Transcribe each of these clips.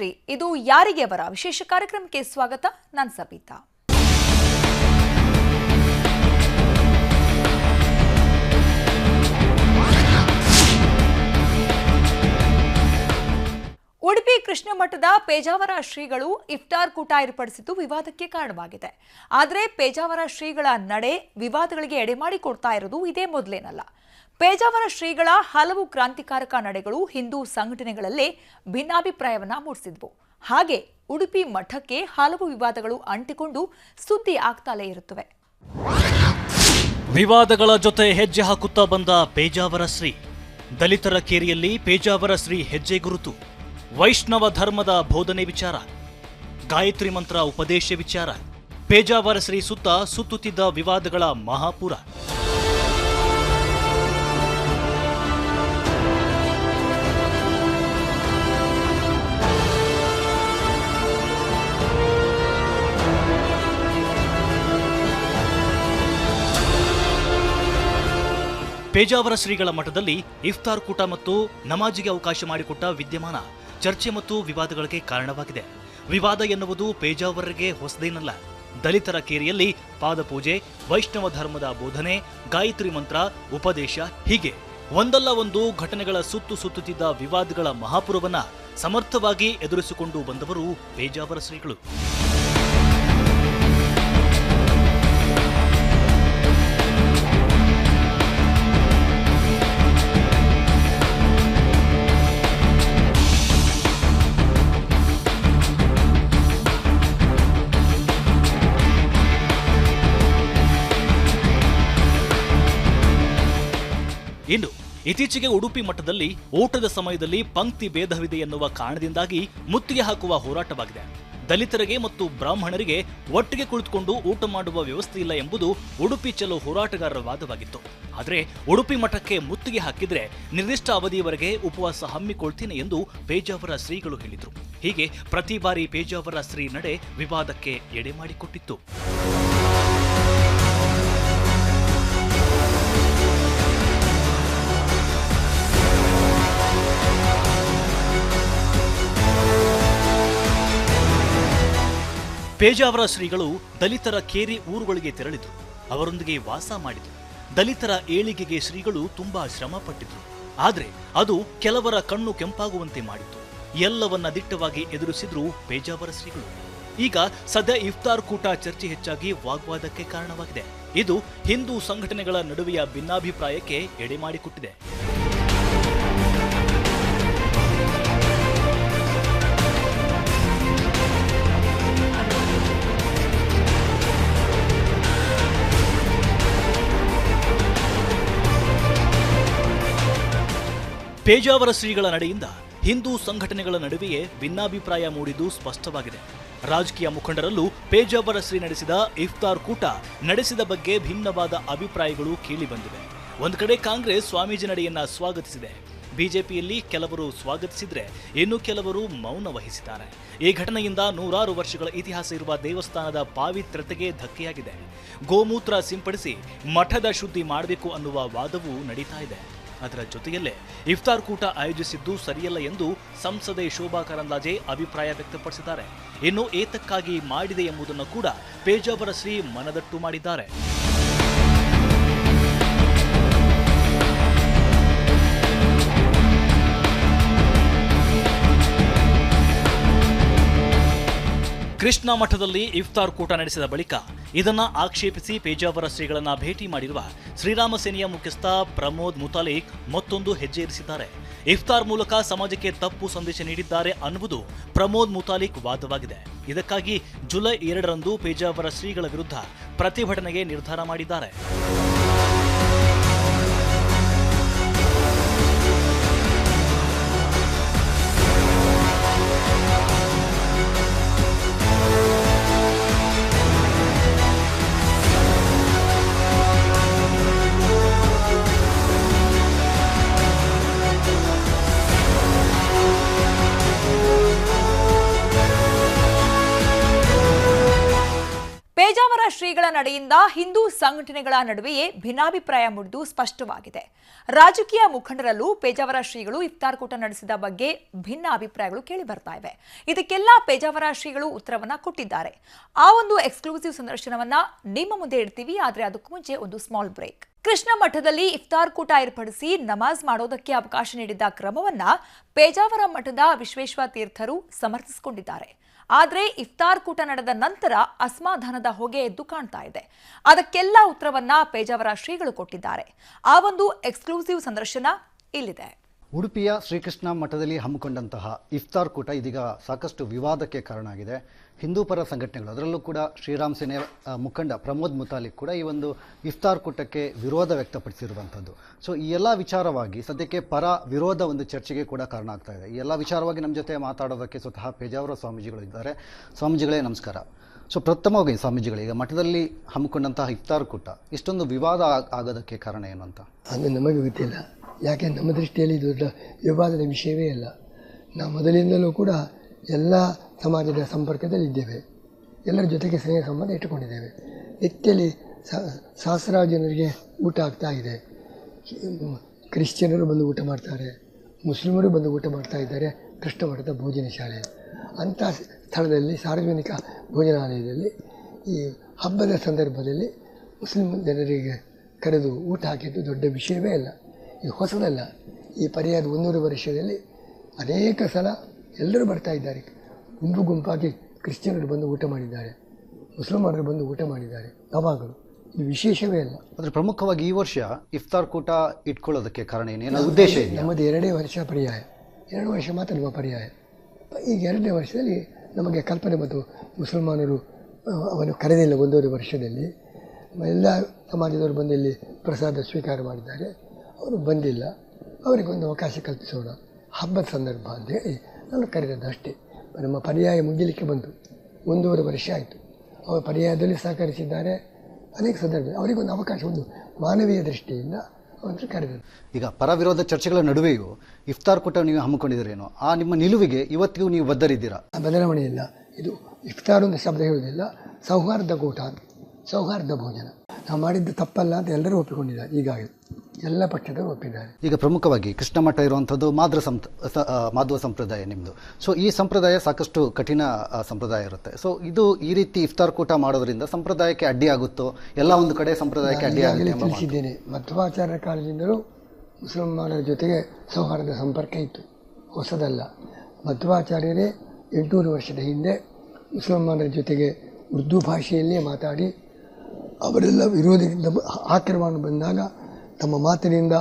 ಶ್ರೀ, ಇದು ಯಾರಿಗೆ ಬರ ವಿಶೇಷ ಕಾರ್ಯಕ್ರಮಕ್ಕೆ ಸ್ವಾಗತ? ನಾನು ಸಬಿತಾ. ಉಡುಪಿ ಕೃಷ್ಣ ಮಠದ ಪೇಜಾವರ ಶ್ರೀಗಳು ಇಫ್ತಾರ್ ಕೂಟ ಏರ್ಪಡಿಸಿದ್ದು ವಿವಾದಕ್ಕೆ ಕಾರಣವಾಗಿದೆ. ಆದರೆ ಪೇಜಾವರ ಶ್ರೀಗಳ ನಡೆ ವಿವಾದಗಳಿಗೆ ಎಡೆಮಾಡಿಕೊಡ್ತಾ ಇರೋದು ಇದೇ ಮೊದಲೇನಲ್ಲ. ಪೇಜಾವರ ಶ್ರೀಗಳ ಹಲವು ಕ್ರಾಂತಿಕಾರಕ ನಡೆಗಳು ಹಿಂದೂ ಸಂಘಟನೆಗಳಲ್ಲೇ ಭಿನ್ನಾಭಿಪ್ರಾಯವನ್ನ ಮೂಡಿಸಿದ್ವು. ಹಾಗೆ ಉಡುಪಿ ಮಠಕ್ಕೆ ಹಲವು ವಿವಾದಗಳು ಅಂಟಿಕೊಂಡು ಸುದ್ದಿ ಆಗ್ತಾಲೇ ಇರುತ್ತವೆ. ವಿವಾದಗಳ ಜೊತೆ ಹೆಜ್ಜೆ ಹಾಕುತ್ತಾ ಬಂದ ಪೇಜಾವರ ಶ್ರೀ. ದಲಿತರ ಕೇರಿಯಲ್ಲಿ ಪೇಜಾವರ ಶ್ರೀ ಹೆಜ್ಜೆ ಗುರುತು. ವೈಷ್ಣವ ಧರ್ಮದ ಬೋಧನೆ ವಿಚಾರ. ಗಾಯತ್ರಿ ಮಂತ್ರ ಉಪದೇಶ ವಿಚಾರ. ಪೇಜಾವರ ಶ್ರೀ ಸುತ್ತ ಸುತ್ತುತ್ತಿದ್ದ ವಿವಾದಗಳ ಮಹಾಪುರ. ಪೇಜಾವರ ಶ್ರೀಗಳ ಮಠದಲ್ಲಿ ಇಫ್ತಾರ್ ಕೂಟ ಮತ್ತು ನಮಾಜಿಗೆ ಅವಕಾಶ ಮಾಡಿಕೊಟ್ಟ ವಿದ್ಯಮಾನ ಚರ್ಚೆ ಮತ್ತು ವಿವಾದಗಳಿಗೆ ಕಾರಣವಾಗಿದೆ. ವಿವಾದ ಎನ್ನುವುದು ಪೇಜಾವರರಿಗೆ ಹೊಸದೇನಲ್ಲ. ದಲಿತರ ಕೇರಿಯಲ್ಲಿ ಪಾದಪೂಜೆ, ವೈಷ್ಣವ ಧರ್ಮದ ಬೋಧನೆ, ಗಾಯತ್ರಿ ಮಂತ್ರ, ಉಪದೇಶ ಹೀಗೆ. ಒಂದಲ್ಲ ಒಂದು ಘಟನೆಗಳ ಸುತ್ತು ಸುತ್ತುತ್ತಿದ್ದ ವಿವಾದಗಳ ಮಹಾಪುರವನ್ನ ಸಮರ್ಥವಾಗಿ ಎದುರಿಸಿಕೊಂಡು ಬಂದವರು ಪೇಜಾವರ ಶ್ರೀಗಳು. ಇತ್ತೀಚೆಗೆ ಉಡುಪಿ ಮಠದಲ್ಲಿ ಊಟದ ಸಮಯದಲ್ಲಿ ಪಂಕ್ತಿ ಭೇದವಿದೆ ಎನ್ನುವ ಕಾರಣದಿಂದಾಗಿ ಮುತ್ತಿಗೆ ಹಾಕುವ ಹೋರಾಟವಾಗಿದೆ. ದಲಿತರಿಗೆ ಮತ್ತು ಬ್ರಾಹ್ಮಣರಿಗೆ ಒಟ್ಟಿಗೆ ಕುಳಿತುಕೊಂಡು ಊಟ ಮಾಡುವ ವ್ಯವಸ್ಥೆ ಇಲ್ಲ ಎಂಬುದು ಉಡುಪಿ ಚಲೋ ಹೋರಾಟಗಾರರ ವಾದವಾಗಿತ್ತು. ಆದರೆ ಉಡುಪಿ ಮಠಕ್ಕೆ ಮುತ್ತಿಗೆ ಹಾಕಿದ್ರೆ ನಿರ್ದಿಷ್ಟ ಅವಧಿಯವರೆಗೆ ಉಪವಾಸ ಹಮ್ಮಿಕೊಳ್ತೀನಿ ಎಂದು ಪೇಜಾವರ ಶ್ರೀಗಳು ಹೇಳಿದರು. ಹೀಗೆ ಪ್ರತಿ ಬಾರಿ ಪೇಜಾವರ ಶ್ರೀ ನಡೆ ವಿವಾದಕ್ಕೆ ಎಡೆ ಮಾಡಿಕೊಟ್ಟಿತ್ತು. ಪೇಜಾವರ ಶ್ರೀಗಳು ದಲಿತರ ಕೇರಿ ಊರುಗಳಿಗೆ ತೆರಳಿದ್ರು. ಅವರೊಂದಿಗೆ ವಾಸ ಮಾಡಿದ್ರು. ದಲಿತರ ಏಳಿಗೆಗೆ ಶ್ರೀಗಳು ತುಂಬಾ ಶ್ರಮ ಆದರೆ ಆದ್ರೆ ಅದು ಕೆಲವರ ಕಣ್ಣು ಕೆಂಪಾಗುವಂತೆ ಮಾಡಿತು ಎಲ್ಲವನ್ನ ದಿಟ್ಟವಾಗಿ ಎದುರಿಸಿದ್ರು ಪೇಜಾವರ ಶ್ರೀಗಳು. ಈಗ ಸದ್ಯ ಇಫ್ತಾರ್ ಕೂಟ ಚರ್ಚೆ ಹೆಚ್ಚಾಗಿ ವಾಗ್ವಾದಕ್ಕೆ ಕಾರಣವಾಗಿದೆ. ಇದು ಹಿಂದೂ ಸಂಘಟನೆಗಳ ನಡುವೆಯ ಭಿನ್ನಾಭಿಪ್ರಾಯಕ್ಕೆ ಎಡೆ ಮಾಡಿಕೊಟ್ಟಿದೆ ಪೇಜಾವರ ಶ್ರೀಗಳ ನಡೆಯಿಂದ ಹಿಂದೂ ಸಂಘಟನೆಗಳ ನಡುವೆಯೇ ಭಿನ್ನಾಭಿಪ್ರಾಯ ಮೂಡಿದ್ದು ಸ್ಪಷ್ಟವಾಗಿದೆ. ರಾಜಕೀಯ ಮುಖಂಡರಲ್ಲೂ ಪೇಜಾವರ ಶ್ರೀ ನಡೆಸಿದ ಇಫ್ತಾರ್ ಕೂಟ ನಡೆಸಿದ ಬಗ್ಗೆ ಭಿನ್ನವಾದ ಅಭಿಪ್ರಾಯಗಳು ಕೇಳಿಬಂದಿವೆ ಒಂದು ಕಡೆ ಕಾಂಗ್ರೆಸ್ ಸ್ವಾಮೀಜಿ ನಡೆಯನ್ನ ಸ್ವಾಗತಿಸಿದೆ. ಬಿಜೆಪಿಯಲ್ಲಿ ಕೆಲವರು ಸ್ವಾಗತಿಸಿದ್ರೆ ಇನ್ನು ಕೆಲವರು ಮೌನ ವಹಿಸಿದ್ದಾರೆ. ಈ ಘಟನೆಯಿಂದ ನೂರಾರು ವರ್ಷಗಳ ಇತಿಹಾಸ ಇರುವ ದೇವಸ್ಥಾನದ ಪಾವಿತ್ರ್ಯತೆಗೆ ಧಕ್ಕೆಯಾಗಿದೆ. ಗೋಮೂತ್ರ ಸಿಂಪಡಿಸಿ ಮಠದ ಶುದ್ಧಿ ಮಾಡಬೇಕು ಅನ್ನುವ ವಾದವೂ ನಡೀತಾ ಇದೆ. ಅದರ ಜೊತೆಯಲ್ಲೇ ಇಫ್ತಾರ್ ಕೂಟ ಆಯೋಜಿಸಿದ್ದು ಸರಿಯಲ್ಲ ಎಂದು ಸಂಸದೆ ಶೋಭಾ ಕರಂದ್ಲಾಜೆ ಅಭಿಪ್ರಾಯ ವ್ಯಕ್ತಪಡಿಸಿದ್ದಾರೆ. ಇನ್ನು ಏತಕ್ಕಾಗಿ ಮಾಡಿದೆ ಎಂಬುದನ್ನು ಕೂಡ ಪೇಜಾವರ ಶ್ರೀ ಮನದಟ್ಟು ಮಾಡಿದ್ದಾರೆ. ಕೃಷ್ಣ ಮಠದಲ್ಲಿ ಇಫ್ತಾರ್ ಕೂಟ ನಡೆಸಿದ ಬಳಿಕ ಇದನ್ನ ಆಕ್ಷೇಪಿಸಿ ಪೇಜಾವರ ಶ್ರೀಗಳನ್ನ ಭೇಟಿ ಮಾಡಿರುವ ಶ್ರೀರಾಮ ಸೇನೆಯ ಮುಖ್ಯಸ್ಥ ಪ್ರಮೋದ್ ಮುತಾಲಿಕ್ ಮತ್ತೊಂದು ಹೆಜ್ಜೆ ಇರಿಸಿದ್ದಾರೆ. ಇಫ್ತಾರ್ ಮೂಲಕ ಸಮಾಜಕ್ಕೆ ತಪ್ಪು ಸಂದೇಶ ನೀಡಿದ್ದಾರೆ ಅನ್ನುವುದು ಪ್ರಮೋದ್ ಮುತಾಲಿಕ್ ವಾದವಾಗಿದೆ. ಇದಕ್ಕಾಗಿ ಜುಲೈ ಎರಡರಂದು ಪೇಜಾವರ ಶ್ರೀಗಳ ವಿರುದ್ಧ ಪ್ರತಿಭಟನೆಗೆ ನಿರ್ಧಾರ ಮಾಡಿದ್ದಾರೆ. ಪೇಜಾವರ ಶ್ರೀಗಳ ನಡೆಯಿಂದ ಹಿಂದೂ ಸಂಘಟನೆಗಳ ನಡುವೆಯೇ ಭಿನ್ನಾಭಿಪ್ರಾಯ ಮುಡಿದು ಸ್ಪಷ್ಟವಾಗಿದೆ. ರಾಜಕೀಯ ಮುಖಂಡರಲ್ಲೂ ಪೇಜಾವರ ಶ್ರೀಗಳು ಇಫ್ತಾರ್ ಕೂಟ ನಡೆಸಿದ ಬಗ್ಗೆ ಭಿನ್ನ ಅಭಿಪ್ರಾಯಗಳು ಕೇಳಿ ಬರ್ತಾ ಇವೆ. ಇದಕ್ಕೆಲ್ಲ ಪೇಜಾವರ ಶ್ರೀಗಳು ಉತ್ತರವನ್ನ ಕೊಟ್ಟಿದ್ದಾರೆ. ಆ ಒಂದು ಎಕ್ಸ್ಕ್ಲೂಸಿವ್ ಸಂದರ್ಶನವನ್ನ ನಿಮ್ಮ ಮುಂದೆ ಇಡ್ತೀವಿ, ಆದ್ರೆ ಅದಕ್ಕೂ ಮುಂಚೆ ಒಂದು ಸ್ಮಾಲ್ ಬ್ರೇಕ್ ಕೃಷ್ಣ ಮಠದಲ್ಲಿ ಇಫ್ತಾರ್ ಕೂಟ ಏರ್ಪಡಿಸಿ ನಮಾಜ್ ಮಾಡೋದಕ್ಕೆ ಅವಕಾಶ ನೀಡಿದ್ದ ಕ್ರಮವನ್ನ ಪೇಜಾವರ ಮಠದ ವಿಶ್ವೇಶ್ವರ ತೀರ್ಥರು ಸಮರ್ಥಿಸಿಕೊಂಡಿದ್ದಾರೆ. ಆದರೆ ಇಫ್ತಾರ್ ಕೂಟ ನಡೆದ ನಂತರ ಅಸಮಾಧಾನದ ಹೊಗೆ ಎದ್ದು ಕಾಣ್ತಾ ಇದೆ. ಅದಕ್ಕೆಲ್ಲ ಉತ್ತರವನ್ನ ಪೇಜಾವರ ಶ್ರೀಗಳು ಕೊಟ್ಟಿದ್ದಾರೆ. ಆ ಒಂದು ಎಕ್ಸ್ಕ್ಲೂಸಿವ್ ಸಂದರ್ಶನ ಇಲ್ಲಿದೆ. ಉಡುಪಿಯ ಶ್ರೀಕೃಷ್ಣ ಮಠದಲ್ಲಿ ಹಮ್ಮಿಕೊಂಡಂತಹ ಇಫ್ತಾರ್ ಕೂಟ ಇದೀಗ ಸಾಕಷ್ಟು ವಿವಾದಕ್ಕೆ ಕಾರಣ ಆಗಿದೆ ಹಿಂದೂ ಪರ ಸಂಘಟನೆಗಳು, ಅದರಲ್ಲೂ ಕೂಡ ಶ್ರೀರಾಮ್ ಸೇನೆ ಮುಖಂಡ ಪ್ರಮೋದ್ ಮುತಾಲಿಕ್ ಕೂಡ ಈ ಒಂದು ಇಫ್ತಾರ್ ಕೂಟಕ್ಕೆ ವಿರೋಧ ವ್ಯಕ್ತಪಡಿಸಿರುವಂಥದ್ದು ಸೊ ಈ ಎಲ್ಲ ವಿಚಾರವಾಗಿ ಸದ್ಯಕ್ಕೆ ಪರ ವಿರೋಧ ಒಂದು ಚರ್ಚೆಗೆ ಕೂಡ ಕಾರಣ ಆಗ್ತಾ ಇದೆ. ಈ ಎಲ್ಲ ವಿಚಾರವಾಗಿ ನಮ್ಮ ಜೊತೆ ಮಾತಾಡೋದಕ್ಕೆ ಸ್ವತಃ ಪೇಜಾವರ ಸ್ವಾಮೀಜಿಗಳು ಇದ್ದಾರೆ. ಸ್ವಾಮೀಜಿಗಳೇ, ನಮಸ್ಕಾರ. ಸೊ ಪ್ರಥಮವಾಗಿ ಸ್ವಾಮೀಜಿಗಳು, ಈಗ ಮಠದಲ್ಲಿ ಹಮ್ಮಿಕೊಂಡಂತಹ ಇಫ್ತಾರ್ ಕೂಟ, ಇಷ್ಟೊಂದು ವಿವಾದ ಆಗ್- ಆಗೋದಕ್ಕೆ ಕಾರಣ ಏನು ಅಂತ? ಅದು ನಮಗೆ ಗೊತ್ತಿಲ್ಲ. ಯಾಕೆ ನಮ್ಮ ದೃಷ್ಟಿಯಲ್ಲಿ ದೊಡ್ಡ ವಿವಾದದ ವಿಷಯವೇ ಇಲ್ಲ ನಾವು ಮೊದಲಿಂದಲೂ ಕೂಡ ಎಲ್ಲ ಸಮಾಜದ ಸಂಪರ್ಕದಲ್ಲಿದ್ದೇವೆ ಎಲ್ಲರ ಜೊತೆಗೆ ಸ್ನೇಹ ಸಂಬಂಧ ಇಟ್ಟುಕೊಂಡಿದ್ದೇವೆ. ನಿತ್ಯಲಿ ಸಹಸ್ರಾರು ಜನರಿಗೆ ಊಟ ಆಗ್ತಾ ಇದೆ. ಕ್ರಿಶ್ಚಿಯನರು ಬಂದು ಊಟ ಮಾಡ್ತಾರೆ. ಮುಸ್ಲಿಮರು ಬಂದು ಊಟ ಮಾಡ್ತಾ ಇದ್ದಾರೆ. ಕೃಷ್ಣ ಮಠದ ಭೋಜನ ಶಾಲೆ. ಅಂಥ ಸ್ಥಳದಲ್ಲಿ, ಸಾರ್ವಜನಿಕ ಭೋಜನಾಲಯದಲ್ಲಿ, ಈ ಹಬ್ಬದ ಸಂದರ್ಭದಲ್ಲಿ ಮುಸ್ಲಿಂ ಜನರಿಗೆ ಕರೆದು ಊಟ ಹಾಕಿದ್ದು ದೊಡ್ಡ ವಿಷಯವೇ ಅಲ್ಲ. ಇದು ಹೊಸದಲ್ಲ ಈ ಪರ್ಯಾಯದ ಮುನ್ನೂರು ವರ್ಷದಲ್ಲಿ ಅನೇಕ ಸಲ ಎಲ್ಲರೂ ಬರ್ತಾ ಇದ್ದಾರೆ. ಗುಂಪು ಗುಂಪಾಗಿ ಕ್ರಿಶ್ಚಿಯನರು ಬಂದು ಊಟ ಮಾಡಿದ್ದಾರೆ ಮುಸಲ್ಮಾನರು ಬಂದು ಊಟ ಮಾಡಿದ್ದಾರೆ ಯಾವಾಗಲೂ. ಇದು ವಿಶೇಷವೇ ಅಲ್ಲ. ಆದರೆ ಪ್ರಮುಖವಾಗಿ ಈ ವರ್ಷ ಇಫ್ತಾರ್ ಕೂಟ ಇಟ್ಕೊಳ್ಳೋದಕ್ಕೆ ಕಾರಣ ಏನೇನು? ಏನೋ ಉದ್ದೇಶ ಇದೆ ನಮ್ಮದು ಎರಡೇ ವರ್ಷ ಪರ್ಯಾಯ. ಎರಡು ವರ್ಷ ಮಾತ್ರ ನಮ್ಮ ಪರ್ಯಾಯ. ಈಗ ಎರಡನೇ ವರ್ಷದಲ್ಲಿ ನಮಗೆ ಕಲ್ಪನೆ ಬಂತು ಮುಸಲ್ಮಾನರು ಅವನು ಕರೆದಿಲ್ಲ ಒಂದೂವರೆ ವರ್ಷದಲ್ಲಿ. ಎಲ್ಲ ಸಮಾಜದವರು ಬಂದು ಇಲ್ಲಿ ಪ್ರಸಾದ ಸ್ವೀಕಾರ ಮಾಡಿದ್ದಾರೆ. ಅವರು ಬಂದಿಲ್ಲ. ಅವರಿಗೊಂದು ಅವಕಾಶ ಕಲ್ಪಿಸೋಣ. ಹಬ್ಬದ ಸಂದರ್ಭ ಅಂತೇಳಿ ನಾನು ಕರೆದದ್ದು ಅಷ್ಟೇ. ನಮ್ಮ ಪರ್ಯಾಯ ಮುಗಿಲಿಕ್ಕೆ ಬಂತು. ಒಂದೂವರೆ ವರ್ಷ ಆಯಿತು. ಅವರು ಪರ್ಯಾಯದಲ್ಲಿ ಸಹಕರಿಸಿದ್ದಾರೆ. ಅನೇಕ ಸಂದರ್ಭ ಅವರಿಗೊಂದು ಅವಕಾಶ ಒಂದು ಮಾನವೀಯ ದೃಷ್ಟಿಯಿಂದ ಅವರು ಕರೆದರು ಈಗ ಪರ ವಿರೋಧ ಚರ್ಚೆಗಳ ನಡುವೆಯೂ ಇಫ್ತಾರ್ ಕೂಟ ನೀವು ಹಮ್ಮಿಕೊಂಡಿದ್ದೀರೇನೋ ಆ ನಿಮ್ಮ ನಿಲುವಿಗೆ ಇವತ್ತಿಗೂ ನೀವು ಬದ್ಧರಿದ್ದೀರಾ? ಬದಲಾವಣೆ ಇಲ್ಲ. ಇದು ಇಫ್ತಾರ್ ಒಂದು ಶಬ್ದ ಹೇಳುವುದಿಲ್ಲ. ಸೌಹಾರ್ದ ಕೂಟ ಅಂತ. ಸೌಹಾರ್ದ ಭೋಜನ. ನಾವು ಮಾಡಿದ್ದು ತಪ್ಪಲ್ಲ ಅಂತ ಎಲ್ಲರೂ ಒಪ್ಪಿಕೊಂಡಿದ್ದಾರೆ. ಈಗಾಗಲೇ ಎಲ್ಲ ಪಕ್ಷದವರು ಒಪ್ಪಿದ್ದಾರೆ. ಈಗ ಪ್ರಮುಖವಾಗಿ ಕೃಷ್ಣ ಮಠ ಇರುವಂಥದ್ದು ಮಾದ್ರ ಸಂತ ಮಾಧುವ ಸಂಪ್ರದಾಯ ನಿಮ್ಮದು ಸೊ ಈ ಸಂಪ್ರದಾಯ ಸಾಕಷ್ಟು ಕಠಿಣ ಸಂಪ್ರದಾಯ ಇರುತ್ತೆ. ಸೊ ಇದು ಈ ರೀತಿ ಇಫ್ತಾರ್ ಕೂಟ ಮಾಡೋದ್ರಿಂದ ಸಂಪ್ರದಾಯಕ್ಕೆ ಅಡ್ಡಿ ಆಗುತ್ತೋ? ಎಲ್ಲ ಒಂದು ಕಡೆ ಸಂಪ್ರದಾಯಕ್ಕೆ ಅಡ್ಡಿ ಆಗಲಿ. ತಿಳಿಸಿದ್ದೇನೆ. ಮಧ್ವಾಚಾರ್ಯ ಕಾಲದಿಂದಲೂ ಮುಸಲ್ಮಾನರ ಜೊತೆಗೆ ಸೌಹಾರ್ದ ಸಂಪರ್ಕ ಇತ್ತು. ಹೊಸದಲ್ಲ. ಮಧ್ವಾಚಾರ್ಯರೇ ಎಂಟುನೂರು ವರ್ಷದ ಹಿಂದೆ ಮುಸಲ್ಮಾನರ ಜೊತೆಗೆ ಉರ್ದು ಭಾಷೆಯಲ್ಲೇ ಮಾತಾಡಿ ಅವರೆಲ್ಲ ವಿರೋಧದಿಂದ ಬ- ಆಕ್ರಮಣ ಬಂದಾಗ ತಮ್ಮ ಮಾತಿನಿಂದ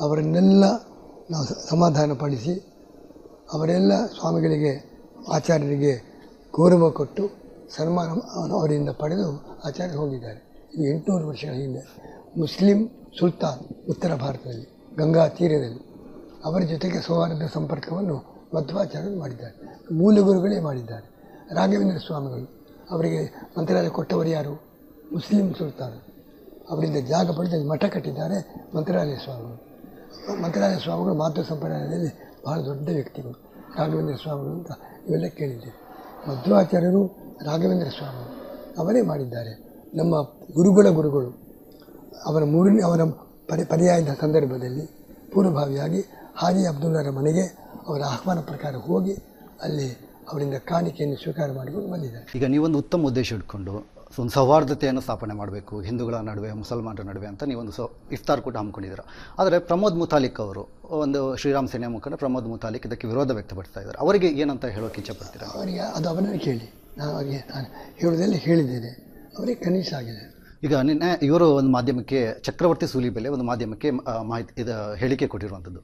ಅವರನ್ನೆಲ್ಲ ನಾವು ಸಮಾಧಾನ ಸಮಾಧಾನಪಡಿಸಿ ಅವರೆಲ್ಲ ಸ್ವಾಮಿಗಳಿಗೆ, ಆಚಾರ್ಯರಿಗೆ ಗೌರವ ಕೊಟ್ಟು ಸನ್ಮಾನ ಅವ- ಅವರಿಂದ ಪಡೆದು ಆಚಾರ್ಯರು ಹೋಗಿದ್ದಾರೆ. ಇದು ಎಂಟುನೂರು ವರ್ಷಗಳ ಹಿಂದೆ. ಮುಸ್ಲಿಂ ಸುಲ್ತಾನ್ ಉತ್ತರ ಭಾರತದಲ್ಲಿ, ಗಂಗಾ ತೀರದಲ್ಲಿ ಅವರ ಜೊತೆಗೆ ಸೌಹಾರ್ದ ಸಂಪರ್ಕವನ್ನು ಮಧ್ವಾಚಾರ್ಯರು ಮಾಡಿದ್ದಾರೆ. ಮೂಲ ಗುರುಗಳೇ ಮಾಡಿದ್ದಾರೆ. ರಾಘವೇಂದ್ರ ಸ್ವಾಮಿಗಳು ಅವರಿಗೆ ಮಂತ್ರಾಲಯ ಕೊಟ್ಟವರು ಯಾರು? ಮುಸ್ಲಿಂ ಸುಲ್ತಾನ್ ಅವರಿಂದ ಜಾಗ ಪಡೆದು ಮಠ ಕಟ್ಟಿದ್ದಾರೆ ಮಂತ್ರಾಲಯ ಸ್ವಾಮಿಗಳು. ಮಂತ್ರಾಲಯ ಸ್ವಾಮಿಗಳು ಮಾತೃ ಸಂಪ್ರದಾಯದಲ್ಲಿ ಬಹಳ ದೊಡ್ಡ ವ್ಯಕ್ತಿಗಳು. ರಾಘವೇಂದ್ರ ಸ್ವಾಮಿಗಳು ಅಂತ ಇವೆಲ್ಲ ಕೇಳಿದ್ದೇವೆ ಮಧ್ವಾಚಾರ್ಯರು ರಾಘವೇಂದ್ರ ಸ್ವಾಮಿ ಅವರೇ ಮಾಡಿದ್ದಾರೆ. ನಮ್ಮ ಗುರುಗಳ ಗುರುಗಳು. ಅವರ ಮೂರನೇ, ಅವರ ಪರಿ, ಪರ್ಯಾಯದ ಸಂದರ್ಭದಲ್ಲಿ ಪೂರ್ವಭಾವಿಯಾಗಿ ಹಾಜಿ ಅಬ್ದುಲ್ಲರ ಮನೆಗೆ ಅವರ ಆಹ್ವಾನ ಪ್ರಕಾರ ಹೋಗಿ ಅಲ್ಲಿ ಅವರಿಂದ ಕಾಣಿಕೆಯನ್ನು ಸ್ವೀಕಾರ ಮಾಡಿಕೊಂಡು ಬಂದಿದ್ದಾರೆ. ಈಗ ನೀವೊಂದು ಉತ್ತಮ ಉದ್ದೇಶ ಇಟ್ಕೊಂಡು ಒಂದು ಸೌಹಾರ್ದತೆಯನ್ನು ಸ್ಥಾಪನೆ ಮಾಡಬೇಕು ಹಿಂದೂಗಳ ನಡುವೆ ಮುಸಲ್ಮಾನರ ನಡುವೆ ಅಂತ ನೀವೊಂದು ಸೊ ಇಫ್ತಾರ್ ಕೂಡ ಹಮ್ಮಿಕೊಂಡಿದ್ದೀರಾ. ಆದರೆ ಪ್ರಮೋದ್ ಮುತಾಲಿಕ್ ಅವರು ಒಂದು ಶ್ರೀರಾಮ್ ಸೇನೆ ಮುಖಂಡ ಪ್ರಮೋದ್ ಮುತಾಲಿಕ್ ಇದಕ್ಕೆ ವಿರೋಧ ವ್ಯಕ್ತಪಡಿಸ್ತಾ ಇದ್ದಾರೆ. ಅವರಿಗೆ ಏನಂತ ಹೇಳೋಕೆ ಇಚ್ಛೆಪಡ್ತೀರಾ ಅವರಿಗೆ ಅದು ಅವನನ್ನು ಕೇಳಿ. ನಾನು ಅವರಿಗೆ ನಾನು ಹೇಳೋದೆಲ್ಲ ಹೇಳಿದ್ದೇನೆ. ಅವರಿಗೆ ಕನಿಷ್ಠ ಆಗಿದೆ. ಈಗ ನಿನ್ನೆ ಇವರು ಒಂದು ಮಾಧ್ಯಮಕ್ಕೆ ಚಕ್ರವರ್ತಿ ಸೂಲಿಬೆಲೆ ಒಂದು ಮಾಧ್ಯಮಕ್ಕೆ ಮಾಹಿತಿ ಇದು ಹೇಳಿಕೆ ಕೊಟ್ಟಿರುವಂಥದ್ದು.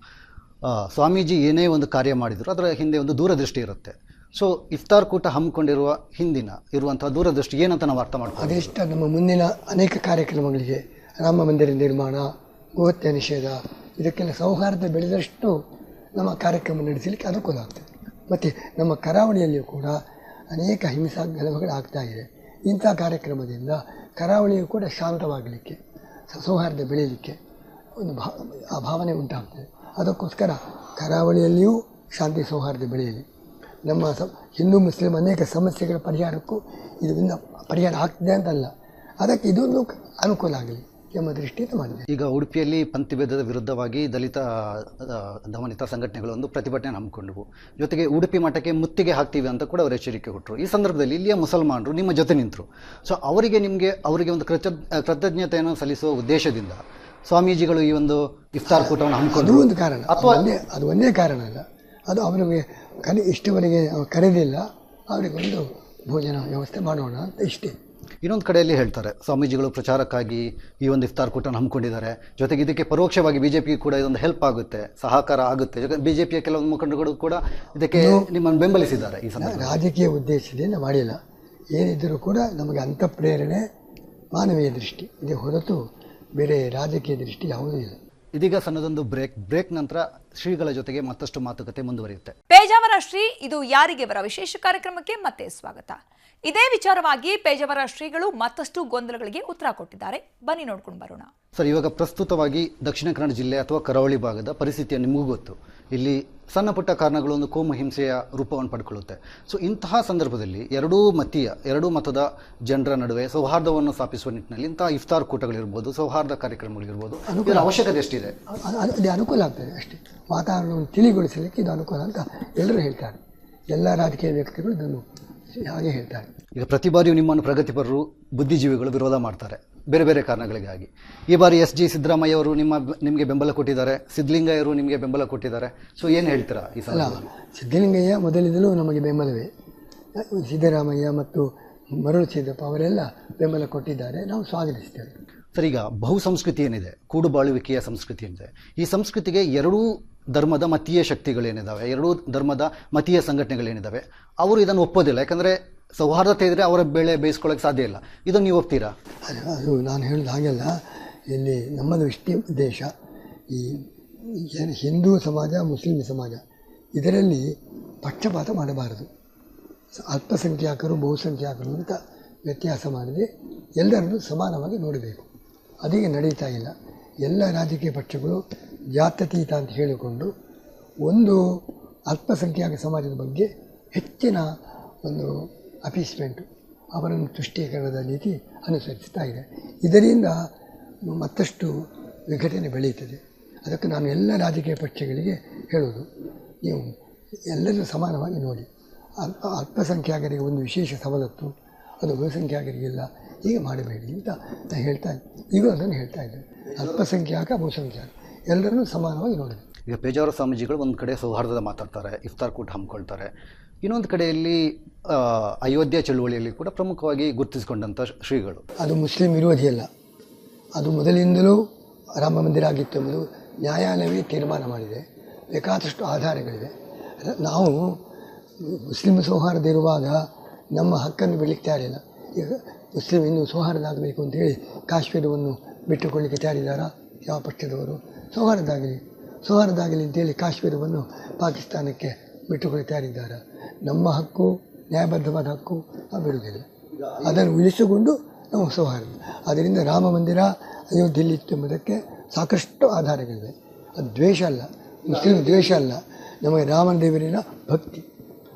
ಸ್ವಾಮೀಜಿ ಏನೇ ಒಂದು ಕಾರ್ಯ ಮಾಡಿದ್ರು ಅದರ ಹಿಂದೆ ಒಂದು ದೂರದೃಷ್ಟಿ ಇರುತ್ತೆ. ಸೊ ಇಫ್ತಾರ್ ಕೂಟ ಹಮ್ಮಿಕೊಂಡಿರುವ ಹಿಂದಿನ ಇರುವಂತಹ ದೂರದೃಷ್ಟಿ ಏನಂತ ನಾವು ಅರ್ಥ ಮಾಡ್ತೀವಿ ಅದೆಷ್ಟು ನಮ್ಮ ಮುಂದಿನ ಅನೇಕ ಕಾರ್ಯಕ್ರಮಗಳಿಗೆ ರಾಮ ಮಂದಿರ ನಿರ್ಮಾಣ, ಗೋಹತ್ಯೆ ನಿಷೇಧ, ಇದಕ್ಕೆಲ್ಲ ಸೌಹಾರ್ದ ಬೆಳೆದಷ್ಟು ನಮ್ಮ ಕಾರ್ಯಕ್ರಮ ನಡೆಸಲಿಕ್ಕೆ ಅನುಕೂಲ ಆಗ್ತದೆ. ಮತ್ತು ನಮ್ಮ ಕರಾವಳಿಯಲ್ಲಿಯೂ ಕೂಡ ಅನೇಕ ಹಿಂಸಾ ಗಲಭೆಗಳು ಆಗ್ತಾ ಇದೆ. ಇಂಥ ಕಾರ್ಯಕ್ರಮದಿಂದ ಕರಾವಳಿಯು ಕೂಡ ಶಾಂತವಾಗಲಿಕ್ಕೆ, ಸೌಹಾರ್ದ ಬೆಳೆಯಲಿಕ್ಕೆ ಒಂದು ಭಾ, ಆ ಭಾವನೆ ಉಂಟಾಗ್ತದೆ. ಅದಕ್ಕೋಸ್ಕರ ಕರಾವಳಿಯಲ್ಲಿಯೂ ಶಾಂತಿ ಸೌಹಾರ್ದ ಬೆಳೆಯಲಿ. ನಮ್ಮ ಸ ಹಿಂದೂ ಮುಸ್ಲಿಂ ಅನೇಕ ಸಮಸ್ಯೆಗಳ ಪರಿಹಾರಕ್ಕೂ ಇದರಿಂದ ಪರಿಹಾರ ಆಗ್ತದೆ ಅಂತಲ್ಲ. ಅದಕ್ಕೆ ಇದೊಂದು ಅನುಕೂಲ ಆಗಲಿ ಎಂಬ ದೃಷ್ಟಿಯಿಂದ ಮಾಡಿದೆ. ಈಗ ಉಡುಪಿಯಲ್ಲಿ ಪಂಥಭೇದದ ವಿರುದ್ಧವಾಗಿ ದಲಿತ ದಮನಿತ ಸಂಘಟನೆಗಳು ಒಂದು ಪ್ರತಿಭಟನೆ ಹಮ್ಮಿಕೊಂಡವು. ಜೊತೆಗೆ ಉಡುಪಿ ಮಠಕ್ಕೆ ಮುತ್ತಿಗೆ ಹಾಕ್ತೀವಿ ಅಂತ ಕೂಡ ಅವರು ಎಚ್ಚರಿಕೆ ಕೊಟ್ಟರು ಈ ಸಂದರ್ಭದಲ್ಲಿ ಇಲ್ಲಿಯ ಮುಸಲ್ಮಾನರು ನಿಮ್ಮ ಜೊತೆ ನಿಂತರು. ಸೊ ಅವರಿಗೆ ನಿಮಗೆ ಅವರಿಗೆ ಒಂದು ಕೃತ ಕೃತಜ್ಞತೆಯನ್ನು ಸಲ್ಲಿಸುವ ಉದ್ದೇಶದಿಂದ ಸ್ವಾಮೀಜಿಗಳು ಈ ಒಂದು ಇಫ್ತಾರ್ ಕೂಟವನ್ನು ಹಮ್ಮಿಕೊಂಡರು. ಒಂದು ಕಾರಣ. ಅಥವಾ ಅದು ಒಂದೇ ಕಾರಣ ಅಲ್ಲ. ಅದು ಅವರಿಗೆ ಕಲಿ ಇಷ್ಟವರೆಗೆ ಕರೆದಿಲ್ಲ. ಅವರಿಗೊಂದು ಭೋಜನ ವ್ಯವಸ್ಥೆ ಮಾಡೋಣ ಅಂತ ಇಷ್ಟೇ. ಇನ್ನೊಂದು ಕಡೆಯಲ್ಲಿ ಹೇಳ್ತಾರೆ ಸ್ವಾಮೀಜಿಗಳು ಪ್ರಚಾರಕ್ಕಾಗಿ ಈ ಒಂದು ಇಫ್ತಾರ್ ಕೂಟನ ಹಮ್ಮಿಕೊಂಡಿದ್ದಾರೆ. ಜೊತೆಗೆ ಇದಕ್ಕೆ ಪರೋಕ್ಷವಾಗಿ ಬಿ ಜೆ ಪಿಗೆ ಕೂಡ ಇದೊಂದು ಹೆಲ್ಪ್ ಆಗುತ್ತೆ ಸಹಕಾರ ಆಗುತ್ತೆ. ಬಿ ಜೆ ಪಿಯ ಕೆಲವೊಂದು ಮುಖಂಡಗಳು ಕೂಡ ಇದಕ್ಕೆ ನಿಮ್ಮನ್ನು ಬೆಂಬಲಿಸಿದ್ದಾರೆ ಈ ಸಂದರ್ಭ ರಾಜಕೀಯ ಉದ್ದೇಶದಿಂದ ಮಾಡಿಲ್ಲ. ಏನಿದ್ದರೂ ಕೂಡ ನಮಗೆ ಅಂಥ ಪ್ರೇರಣೆ ಮಾನವೀಯ ದೃಷ್ಟಿ. ಇದೇ ಹೊರತು ಬೇರೆ ರಾಜಕೀಯ ದೃಷ್ಟಿ ಯಾವುದೂ ಇಲ್ಲ. ಇದೀಗ ಸಣ್ಣದೊಂದು ಬ್ರೇಕ್. ಬ್ರೇಕ್ ನಂತರ ಶ್ರೀಗಳ ಜೊತೆಗೆ ಮತ್ತಷ್ಟು ಮಾತುಕತೆ ಮುಂದುವರಿಯುತ್ತೆ. ಪೇಜಾವರ ಶ್ರೀ ಇದು ಯಾರಿಗೆ ಬರ ವಿಶೇಷ ಕಾರ್ಯಕ್ರಮಕ್ಕೆ ಮತ್ತೆ ಸ್ವಾಗತ. ಇದೇ ವಿಚಾರವಾಗಿ ಪೇಜಾವರ ಶ್ರೀಗಳು ಮತ್ತಷ್ಟು ಗೊಂದಲಗಳಿಗೆ ಉತ್ತರ ಕೊಟ್ಟಿದ್ದಾರೆ. ಬನ್ನಿ ನೋಡ್ಕೊಂಡು ಬರೋಣ. ಸರ್ ಇವಾಗ ಪ್ರಸ್ತುತವಾಗಿ ದಕ್ಷಿಣ ಕನ್ನಡ ಜಿಲ್ಲೆ ಅಥವಾ ಕರಾವಳಿ ಭಾಗದ ಪರಿಸ್ಥಿತಿಯ ನಿಮಗೂ ಗೊತ್ತು. ಇಲ್ಲಿ ಸಣ್ಣ ಪುಟ್ಟ ಕಾರಣಗಳು ಒಂದು ಕೋಮು ಹಿಂಸೆಯ ರೂಪವನ್ನು ಪಡ್ಕೊಳ್ಳುತ್ತೆ. ಸೊ ಇಂತಹ ಸಂದರ್ಭದಲ್ಲಿ ಎರಡೂ ಮತೀಯ ಎರಡೂ ಮತದ ಜನರ ನಡುವೆ ಸೌಹಾರ್ದವನ್ನು ಸ್ಥಾಪಿಸುವ ನಿಟ್ಟಿನಲ್ಲಿ ಇಂತಹ ಇಫ್ತಾರ್ ಕೂಟಗಳಿರ್ಬೋದು ಸೌಹಾರ್ದ ಕಾರ್ಯಕ್ರಮಗಳಿರ್ಬೋದು ಇದರ ಅವಶ್ಯಕತೆ ಎಷ್ಟಿದೆ? ಅದು ಅನುಕೂಲ ಆಗ್ತದೆ ಅಷ್ಟೇ. ವಾತಾವರಣವನ್ನು ತಿಳಿಗೊಳಿಸಲಿಕ್ಕೆ ಇದು ಅನುಕೂಲ ಅಂತ ಎಲ್ಲರೂ ಹೇಳ್ತಾರೆ. ಎಲ್ಲ ರಾಜಕೀಯ ವ್ಯಕ್ತಿಗಳು ಇದನ್ನು ಹಾಗೆ ಹೇಳ್ತಾರೆ. ಈಗ ಪ್ರತಿ ಬಾರಿಯೂ ನಿಮ್ಮನ್ನು ಪ್ರಗತಿಪರರು ಬುದ್ಧಿಜೀವಿಗಳು ವಿರೋಧ ಮಾಡ್ತಾರೆ. ಬೇರೆ ಬೇರೆ ಕಾರಣಗಳಿಗಾಗಿ. ಈ ಬಾರಿ ಎಸ್ ಜಿ ಸಿದ್ದರಾಮಯ್ಯ ಅವರು ನಿಮ್ಮ ನಿಮಗೆ ಬೆಂಬಲ ಕೊಟ್ಟಿದ್ದಾರೆ. ಸಿದ್ದಲಿಂಗಯ್ಯರು ನಿಮಗೆ ಬೆಂಬಲ ಕೊಟ್ಟಿದ್ದಾರೆ. ಸೊ ಏನು ಹೇಳ್ತೀರಾ ಈ ಸಲ ಸಿದ್ದಲಿಂಗಯ್ಯ ಮೊದಲಿಂದಲೂ ನಮಗೆ ಬೆಂಬಲವೇ. ಸಿದ್ದರಾಮಯ್ಯ ಮತ್ತು ಮರಳು ಸಿದ್ದಪ್ಪ ಅವರೆಲ್ಲ ಬೆಂಬಲ ಕೊಟ್ಟಿದ್ದಾರೆ. ನಾವು ಸ್ವಾಗತಿಸ್ತೇವೆ. ಸರ್ ಈಗ ಬಹು ಸಂಸ್ಕೃತಿ ಏನಿದೆ? ಕೂಡು ಬಾಳುವಿಕೆಯ ಸಂಸ್ಕೃತಿ ಏನಿದೆ? ಈ ಸಂಸ್ಕೃತಿಗೆ ಎರಡೂ ಧರ್ಮದ ಮತೀಯ ಶಕ್ತಿಗಳೇನಿದ್ದಾವೆ ಎರಡೂ ಧರ್ಮದ ಮತೀಯ ಸಂಘಟನೆಗಳೇನಿದ್ದಾವೆ ಅವರು ಇದನ್ನು ಒಪ್ಪೋದಿಲ್ಲ. ಯಾಕಂದರೆ ಸೌಹಾರ್ದತೆ ಇದ್ದರೆ ಅವರ ಬೆಳೆ ಬೇಯಿಸ್ಕೊಳ್ಳೋಕೆ ಸಾಧ್ಯ ಇಲ್ಲ. ಇದು ನೀವು ಒಪ್ತೀರಾ ಅದು ಅದು ನಾನು ಹೇಳಿದ ಹಾಗೆಲ್ಲ. ಇಲ್ಲಿ ನಮ್ಮದು ಇಷ್ಟೇ ದೇಶ, ಈ ಹಿಂದೂ ಸಮಾಜ, ಮುಸ್ಲಿಂ ಸಮಾಜ, ಇದರಲ್ಲಿ ಪಕ್ಷಪಾತ ಮಾಡಬಾರದು. ಅಲ್ಪಸಂಖ್ಯಾತರು ಬಹುಸಂಖ್ಯಾತರು ಅಂತ ವ್ಯತ್ಯಾಸ ಮಾಡದೆ ಎಲ್ಲರನ್ನು ಸಮಾನವಾಗಿ ನೋಡಬೇಕು. ಅದೇ ನಡೀತಾ ಇಲ್ಲ. ಎಲ್ಲ ರಾಜಕೀಯ ಪಕ್ಷಗಳು ಜಾತ್ಯತೀತ ಅಂತ ಹೇಳಿಕೊಂಡು ಒಂದು ಅಲ್ಪಸಂಖ್ಯಾತ ಸಮಾಜದ ಬಗ್ಗೆ ಹೆಚ್ಚಿನ ಒಂದು ಅಪೀಸ್ಮೆಂಟು ಅವರನ್ನು ತುಷ್ಟೀಕರಣದ ನೀತಿ ಅನುಸರಿಸ್ತಾ ಇದೆ. ಇದರಿಂದ ಮತ್ತಷ್ಟು ವಿಘಟನೆ ಬೆಳೆಯುತ್ತದೆ. ಅದಕ್ಕೆ ನಾನು ಎಲ್ಲ ರಾಜಕೀಯ ಪಕ್ಷಗಳಿಗೆ ಹೇಳೋದು ನೀವು ಎಲ್ಲರೂ ಸಮಾನವಾಗಿ ನೋಡಿ. ಅಲ್ಪ ಅಲ್ಪಸಂಖ್ಯಾತರಿಗೆ ಒಂದು ವಿಶೇಷ ಸವಲತ್ತು, ಅದು ಬಹುಸಂಖ್ಯಾತರಿಗಿಲ್ಲ ಹೀಗೆ ಮಾಡಬೇಡಿ ಅಂತ ನಾನು ಹೇಳ್ತಾ ಈಗ ಅದನ್ನು ಹೇಳ್ತಾ ಇದ್ದೇನೆ ಅಲ್ಪಸಂಖ್ಯಾತ ಬಹುಸಂಖ್ಯಾತ ಎಲ್ಲರನ್ನೂ ಸಮಾನವಾಗಿ ನೋಡಬೇಕು ಈಗ ಪೇಜಾವರ ಸ್ವಾಮೀಜಿಗಳು ಒಂದು ಕಡೆ ಸೌಹಾರ್ದದ ಮಾತಾಡ್ತಾರೆ, ಇಫ್ತಾರ್ ಕೂಟ ಹಮ್ಮಿಕೊಳ್ತಾರೆ. ಇನ್ನೊಂದು ಕಡೆಯಲ್ಲಿ ಅಯೋಧ್ಯೆ ಚಳುವಳಿಯಲ್ಲಿ ಕೂಡ ಪ್ರಮುಖವಾಗಿ ಗುರುತಿಸಿಕೊಂಡಂಥ ಶ್ರೀಗಳು. ಅದು ಮುಸ್ಲಿಂ ವಿರೋಧಿಯಲ್ಲ ಅದು ಮೊದಲಿಂದಲೂ ರಾಮ ಮಂದಿರ ಆಗಿತ್ತು ಎಂಬುದು ನ್ಯಾಯಾಲಯವೇ ತೀರ್ಮಾನ ಮಾಡಿದೆ. ಬೇಕಾದಷ್ಟು ಆಧಾರಗಳಿವೆ. ನಾವು ಮುಸ್ಲಿಂ ಸೌಹಾರ್ದ ಇರುವಾಗ ನಮ್ಮ ಹಕ್ಕನ್ನು ಬಿಡಲಿಕ್ಕೆ ತಯಾರಿಲ್ಲ. ಈಗ ಮುಸ್ಲಿಂ ಇನ್ನು ಸೌಹಾರ್ದ ಆಗಬೇಕು ಅಂತೇಳಿ ಕಾಶ್ಮೀರವನ್ನು ಬಿಟ್ಟುಕೊಳ್ಳಿಕ್ಕೆ ತಯಾರಿದ್ದಾರಾ? ಯಾವ ಪಕ್ಷದವರು? ಸೌಹಾರ್ದಾಗಲಿ ಸೌಹಾರ್ದಾಗಲಿ ಅಂತೇಳಿ ಕಾಶ್ಮೀರವನ್ನು ಪಾಕಿಸ್ತಾನಕ್ಕೆ ಬಿಟ್ಟುಕೊಳ್ಳಿ ತಯಾರಿದ್ದಾರೆ ನಮ್ಮ ಹಕ್ಕು, ನ್ಯಾಯಬದ್ಧವಾದ ಹಕ್ಕು ಬಿಡುವುದಿಲ್ಲ. ಅದನ್ನು ಉಳಿಸಿಕೊಂಡು ನಾವು ಸೌಹಾರ್ದ ಅದರಿಂದ ರಾಮ ಮಂದಿರ ಅಯೋಧ್ಯೆಯಲ್ಲಿ ಇತ್ತು ಎಂಬುದಕ್ಕೆ ಸಾಕಷ್ಟು ಆಧಾರಗಳಿವೆ. ಅದು ದ್ವೇಷ ಅಲ್ಲ, ಮುಸ್ಲಿಂ ದ್ವೇಷ ಅಲ್ಲ, ನಮಗೆ ರಾಮನ ದೇವರಿನ ಭಕ್ತಿ.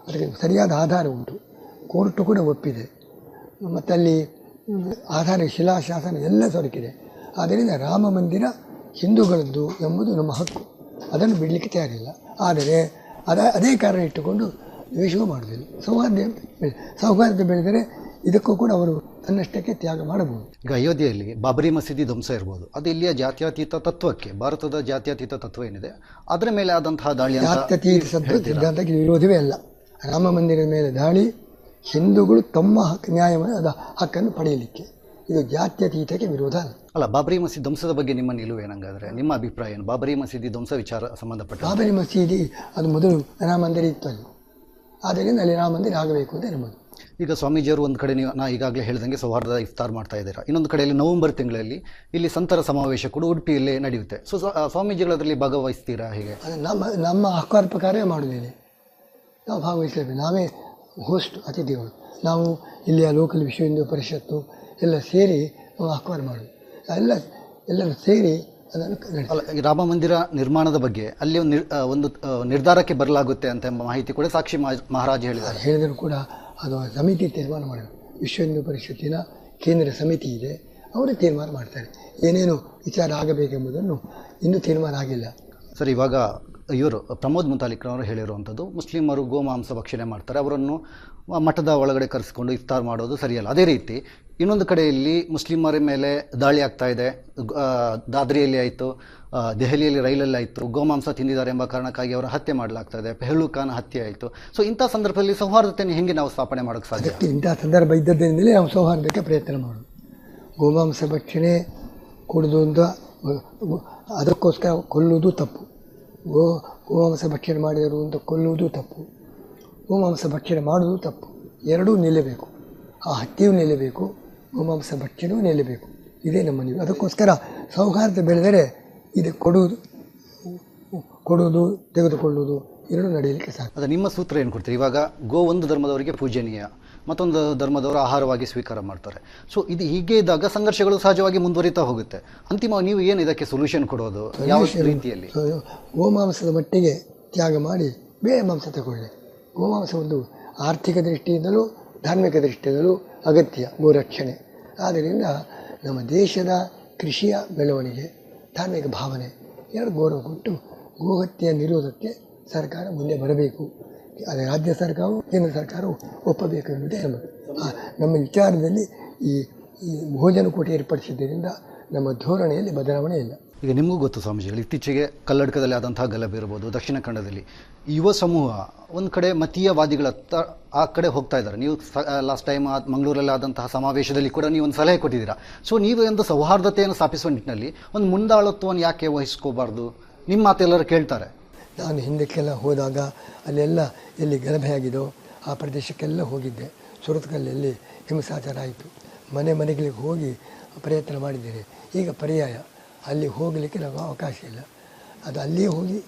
ಅದಕ್ಕೆ ಸರಿಯಾದ ಆಧಾರ ಉಂಟು. ಕೋರ್ಟು ಕೂಡ ಒಪ್ಪಿದೆ. ಮತ್ತು ಅಲ್ಲಿ, ಆಧಾರ ಶಿಲಾಶಾಸನ ಎಲ್ಲ ಸೊರಕಿದೆ ಆದ್ದರಿಂದ ರಾಮ ಮಂದಿರ ಹಿಂದೂಗಳದ್ದು ಎಂಬುದು ನಮ್ಮ ಹಕ್ಕು. ಅದನ್ನು ಬಿಡಲಿಕ್ಕೆ ತಯಾರಿಲ್ಲ. ಆದರೆ ಅದ ಅದೇ ಕಾರಣ ಇಟ್ಟುಕೊಂಡು ದ್ವೇಷವೂ ಮಾಡೋದಿಲ್ಲ ಸೌಹಾರ್ದ ಸೌಹಾರ್ದ ಬೆಳೆದರೆ ಇದಕ್ಕೂ ಕೂಡ ಅವರು ತನ್ನಷ್ಟಕ್ಕೆ ತ್ಯಾಗ ಮಾಡಬಹುದು. ಈಗ ಅಯೋಧ್ಯೆಯಲ್ಲಿ ಬಾಬರಿ ಮಸೀದಿ ಧ್ವಂಸ ಇರ್ಬೋದು. ಅದು ಇಲ್ಲಿಯ ಜಾತ್ಯತೀತ ತತ್ವಕ್ಕೆ ಭಾರತದ ಜಾತ್ಯತೀತ ತತ್ವ ಏನಿದೆ ಅದರ ಮೇಲೆ ಆದಂತಹ ದಾಳಿ ಜಾತ್ಯತೀತ ಸಿದ್ಧಾಂತಕ್ಕೆ ವಿರೋಧವೇ ಅಲ್ಲ. ರಾಮ ಮಂದಿರದ ಮೇಲೆ ದಾಳಿ ಹಿಂದೂಗಳು ತಮ್ಮ ಹಕ್ಕು ನ್ಯಾಯವನ್ನು ಅದ ಹಕ್ಕನ್ನು ಪಡೆಯಲಿಕ್ಕೆ. ಇದು ಜಾತ್ಯತೀತಕ್ಕೆ ವಿರೋಧ ಅಲ್ಲ. ಅಲ್ಲ ಬಾಬರಿ ಮಸೀದಿ ಧ್ವಂಸದ ಬಗ್ಗೆ ನಿಮ್ಮ ನಿಲುವು ಏನಂಗಾದ್ರೆ? ನಿಮ್ಮ ಅಭಿಪ್ರಾಯ ಏನು? ಬಾಬರಿ ಮಸೀದಿ ಧ್ವಂಸ ವಿಚಾರ ಸಂಬಂಧಪಟ್ಟ ಬಾಬರಿ ಮಸೀದಿ ಅದು ಮೊದಲು ರಾಮ ಮಂದಿರ ಇತ್ತು ಅಲ್ಲಿ ಆದ್ದರಿಂದ ಅಲ್ಲಿ ರಾಮ ಮಂದಿರ ಆಗಬೇಕು ಅಂತ ನಮ್ಮದು ಈಗ ಸ್ವಾಮೀಜಿಯವರು ಒಂದು ಕಡೆ ನೀವು ನಾ ಈಗಾಗಲೇ ಹೇಳ್ದಂಗೆ ಸೌಹಾರ್ದ ಇಫ್ತಾರ್ ಮಾಡ್ತಾ ಇದ್ದೀರಾ. ಇನ್ನೊಂದು ಕಡೆಯಲ್ಲಿ ನವೆಂಬರ್ ತಿಂಗಳಲ್ಲಿ ಇಲ್ಲಿ ಸಂತರ ಸಮಾವೇಶ ಕೂಡ ಉಡುಪಿಯಲ್ಲೇ ನಡೆಯುತ್ತೆ. ಸೊ ಸ್ವಾಮೀಜಿಗಳು ಅದರಲ್ಲಿ ಭಾಗವಹಿಸ್ತೀರಾ ಹೇಗೆ? ನಮ್ಮ ನಮ್ಮ ಆಹ್ವಾನ ಪ್ರಕಾರವೇ ಮಾಡಿದ್ದೇನೆ ನಾವು ಭಾಗವಹಿಸಲೇಬೇಕು. ನಾವೇ ಹೋಸ್ಟ್ ಅತಿಥಿಗಳು. ನಾವು ಇಲ್ಲಿಯ ಲೋಕಲ್ ವಿಶ್ವ ಹಿಂದೂ ಪರಿಷತ್ತು ಎಲ್ಲ ಸೇರಿ ನಾವು ಆಹ್ವಾನ ಮಾಡೋದು. ಎಲ್ಲ ಎಲ್ಲರೂ ಸೇರಿ ಅದನ್ನು ಅಲ್ಲ ರಾಮ ಮಂದಿರ ನಿರ್ಮಾಣದ ಬಗ್ಗೆ ಅಲ್ಲಿ ಒಂದು ನಿರ್- ಒಂದು ನಿರ್ಧಾರಕ್ಕೆ ಬರಲಾಗುತ್ತೆ ಅಂತ ಎಂಬ ಮಾಹಿತಿ ಕೂಡ ಸಾಕ್ಷಿ ಮಹಾ- ಮಹಾರಾಜ್ ಹೇಳಿದ್ದಾರೆ. ಹೇಳಿದರೂ ಕೂಡ ಅದು ಸಮಿತಿ ತೀರ್ಮಾನ ಮಾಡಿದರು. ವಿಶ್ವ ಹಿಂದೂ ಪರಿಷತ್ತಿನ ಕೇಂದ್ರ ಸಮಿತಿ ಇದೆ ಅವರು ತೀರ್ಮಾನ ಮಾಡ್ತಾರೆ. ಏನೇನು ವಿಚಾರ ಆಗಬೇಕೆಂಬುದನ್ನು ಇನ್ನೂ ತೀರ್ಮಾನ ಆಗಿಲ್ಲ. ಸರ್ ಇವಾಗ ಇವರು ಪ್ರಮೋದ್ ಮುತಾಲಿಕ್ರವರು ಹೇಳಿರುವಂಥದ್ದು, ಮುಸ್ಲಿಮರು ಗೋಮಾಂಸ ಭಕ್ಷಣೆ ಮಾಡ್ತಾರೆ, ಅವರನ್ನು ಮಠದ ಒಳಗಡೆ ಕರೆಸಿಕೊಂಡು ಇಫ್ತಾರ್ ಮಾಡೋದು ಸರಿಯಲ್ಲ. ಅದೇ ರೀತಿ ಇನ್ನೊಂದು ಕಡೆಯಲ್ಲಿ ಮುಸ್ಲಿಮರ ಮೇಲೆ ದಾಳಿ ಆಗ್ತಾ ಇದೆ. ದಾದ್ರಿಯಲ್ಲಿ ಆಯಿತು ದೆಹಲಿಯಲ್ಲಿ ರೈಲಲ್ಲಿ ಆಯಿತು, ಗೋಮಾಂಸ ತಿಂದಿದ್ದಾರೆ ಎಂಬ ಕಾರಣಕ್ಕಾಗಿ ಅವರ ಹತ್ಯೆ ಮಾಡಲಾಗ್ತಾ ಇದೆ. ಪೆಹಲು ಖಾನ್ ಹತ್ಯೆ ಆಯಿತು. ಸೊ ಇಂಥ ಸಂದರ್ಭದಲ್ಲಿ ಸೌಹಾರ್ದತೆಯನ್ನು ಹೆಂಗೆ ನಾವು ಸ್ಥಾಪನೆ ಮಾಡೋಕ್ಕೆ ಸಾಧ್ಯ? ಇಂಥ ಸಂದರ್ಭ ಇದ್ದದ್ದರಿಂದಲೇ ನಾವು ಸೌಹಾರ್ದಕ್ಕೆ ಪ್ರಯತ್ನ ಮಾಡೋದು. ಗೋಮಾಂಸ ಭಕ್ಷಣೆ ಕುಡಿದು ಅಂತ, ಅದಕ್ಕೋಸ್ಕರ ಕೊಲ್ಲುವುದು ತಪ್ಪು. ಗೋ ಗೋಮಾಂಸ ಭಕ್ಷಣೆ ಮಾಡಿದರು ಅಂತ ಕೊಲ್ಲುವುದು ತಪ್ಪು. ಗೋಮಾಂಸ ಭಕ್ಷಣೆ ಮಾಡುವುದು ತಪ್ಪು. ಎರಡೂ ನಿಲ್ಲಬೇಕು. ಆ ಹತ್ಯೆಯೂ ನಿಲ್ಲಬೇಕು. ಗೋಮಾಂಸ ಭಕ್ಷಣವೂ ನಿಲ್ಲಬೇಕು. ಇದೇ ನಮ್ಮ ನೀವು ಅದಕ್ಕೋಸ್ಕರ ಸೌಹಾರ್ದ ಬೆಳೆದರೆ ಇದು ಕೊಡುವುದು ಕೊಡುವುದು, ತೆಗೆದುಕೊಳ್ಳುವುದು, ಎರಡೂ ನಡೆಯಲಿಕ್ಕೆ ಸಾಧ್ಯ. ಅದು ನಿಮ್ಮ ಸೂತ್ರ ಏನು ಕೊಡ್ತೀರಿ? ಇವಾಗ ಗೋ ಒಂದು ಧರ್ಮದವರಿಗೆ ಪೂಜನೀಯ. ಮತ್ತೊಂದು ಧರ್ಮದವರು ಆಹಾರವಾಗಿ ಸ್ವೀಕಾರ ಮಾಡ್ತಾರೆ. ಸೊ ಇದು ಹೀಗೆ ಇದ್ದಾಗ ಸಂಘರ್ಷಗಳು ಸಹಜವಾಗಿ ಮುಂದುವರಿತಾ ಹೋಗುತ್ತೆ. ಅಂತಿಮವಾಗಿ ನೀವು ಏನು ಇದಕ್ಕೆ ಸೊಲ್ಯೂಷನ್ ಕೊಡೋದು? ಯಾವ ರೀತಿಯಲ್ಲಿ? ಗೋಮಾಂಸದ ಮಟ್ಟಿಗೆ ತ್ಯಾಗ ಮಾಡಿ ಬೇರೆ ಮಾಂಸ ತಗೊಳ್ಳಿ. ಗೋಮಾಂಸ ಒಂದು ಆರ್ಥಿಕ ದೃಷ್ಟಿಯಿಂದಲೂ ಧಾರ್ಮಿಕ ದೃಷ್ಟಿಯಿಂದಲೂ ಅಗತ್ಯ ಗೋರಕ್ಷಣೆ. ಆದ್ದರಿಂದ ನಮ್ಮ ದೇಶದ ಕೃಷಿಯ ಬೆಳವಣಿಗೆ ಧಾರ್ಮಿಕ ಭಾವನೆ ಎರಡು ಗೌರವ ಕೊಟ್ಟು ಗೋಹತ್ಯೆಯ ನಿರೋಧಕ್ಕೆ ಸರ್ಕಾರ ಮುಂದೆ ಬರಬೇಕು. ಅದೇ ರಾಜ್ಯ ಸರ್ಕಾರವು ಕೇಂದ್ರ ಸರ್ಕಾರವು ಒಪ್ಪಬೇಕು ಎಂಬುದೇ ನಮ್ಮ ನಮ್ಮ ವಿಚಾರದಲ್ಲಿ ಈ ಈ ಭೋಜನ ಕೂಟ ಏರ್ಪಡಿಸಿದ್ದರಿಂದ ನಮ್ಮ ಧೋರಣೆಯಲ್ಲಿ ಬದಲಾವಣೆ ಇಲ್ಲ. ಈಗ ನಿಮಗೂ ಗೊತ್ತು ಸ್ವಾಮೀಜಿಗಳು ಇತ್ತೀಚೆಗೆ ಕಲ್ಲಡ್ಕದಲ್ಲಿ ಆದಂತಹ ಗಲಭೆ ಇರ್ಬೋದು, ದಕ್ಷಿಣ ಕನ್ನಡದಲ್ಲಿ. ಯುವ ಸಮೂಹ, ಒಂದು ಕಡೆ ಮತೀಯವಾದಿಗಳ ಆ ಕಡೆ ಹೋಗ್ತಾ ಇದ್ದಾರೆ. ನೀವು ಲಾಸ್ಟ್ ಟೈಮ್ ಮಂಗಳೂರಲ್ಲಿ ಆದಂತಹ ಸಮಾವೇಶದಲ್ಲಿ ಕೂಡ ನೀವು ಒಂದು ಸಲಹೆ ಕೊಟ್ಟಿದ್ದೀರಾ. ಸೊ ನೀವು ಒಂದು ಸೌಹಾರ್ದತೆಯನ್ನು ಸ್ಥಾಪಿಸುವ ನಿಟ್ಟಿನಲ್ಲಿ ಒಂದು ಮುಂದಾಳತ್ವವನ್ನು ಯಾಕೆ ವಹಿಸ್ಕೋಬಾರ್ದು? ನಿಮ್ಮ ಮಾತೆಲ್ಲರೂ ಕೇಳ್ತಾರೆ. ನಾನು ಹಿಂದಕ್ಕೆಲ್ಲ ಹೋದಾಗ ಅಲ್ಲೆಲ್ಲ ಎಲ್ಲಿ ಗಲಭೆ ಆಗಿದೋ ಆ ಪ್ರದೇಶಕ್ಕೆಲ್ಲ ಹೋಗಿದ್ದೆ. ಸುರತ್ಕಲ್ಲಲ್ಲಿ ಹಿಂಸಾಚಾರ ಆಯಿತು. ಮನೆ ಮನೆಗಳಿಗೆ ಹೋಗಿ ಪ್ರಯತ್ನ ಮಾಡಿದ್ದೇನೆ. ಈಗ ಪರ್ಯಾಯ. ಅಲ್ಲಿ ಹೋಗಲಿಕ್ಕೆ ನಾವು ಅವಕಾಶ ಇಲ್ಲ. ಅದು ಅಲ್ಲಿಯೇ ಹೋಗಿ